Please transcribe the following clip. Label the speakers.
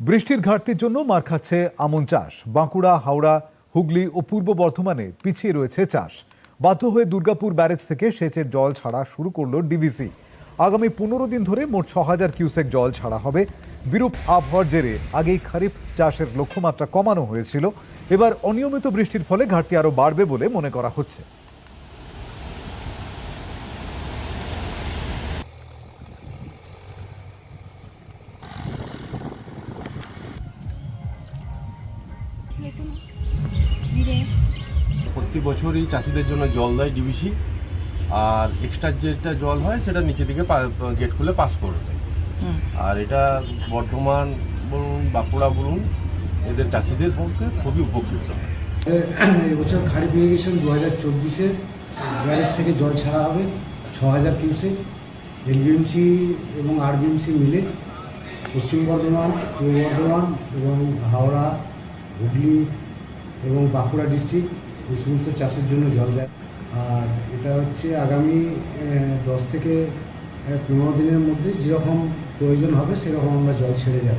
Speaker 1: বৃষ্টির ঘাটতির জন্য মার খাচ্ছে আমন চাষ। বাঁকুড়া, হাওড়া, হুগলি ও পূর্ব বর্ধমানে পিছিয়ে রয়েছে চাষ। বাধ্য হয়ে দুর্গাপুর ব্যারেজ থেকে সেচের জল ছাড়া শুরু করল ডিভিসি। আগামী পনেরো দিন ধরে মোট ছ হাজার কিউসেক জল ছাড়া হবে। বিরূপ আবহাওয়ার জেরে আগেই খারিফ চাষের লক্ষ্যমাত্রা কমানো হয়েছিল। এবার অনিয়মিত বৃষ্টির ফলে ঘাটতি আরও বাড়বে বলে মনে করা হচ্ছে।
Speaker 2: প্রতি বছরই চাষিদের জন্য জল দেয় ডিবিসি আর এক্সট্রা যেটা জল হয় সেটা নিচে দিকে গেট খুলে পাস করে দেয়। আর এটা বর্ধমান বলুন বাঁকুড়া বলুন এদের চাষিদের পক্ষে খুবই উপকৃত। হয়
Speaker 3: এবছর খারিফ ইরিগেশন দু হাজার চব্বিশে ব্যারেজ থেকে জল ছাড়া হবে ছ হাজার কিউসেক এলবিএমসি এবং আরবিএমসি মিলে পশ্চিম বর্ধমান পূর্ব বর্ধমান এবং হাওড়া হুগলি এবং বাঁকুড়া ডিস্ট্রিক্ট এই সমস্ত চাষের জন্য জল দেয়। আর এটা হচ্ছে আগামী দশ থেকে পনেরো দিনের মধ্যে যেরকম প্রয়োজন হবে, সেরকম আমরা জল ছেড়ে যাব।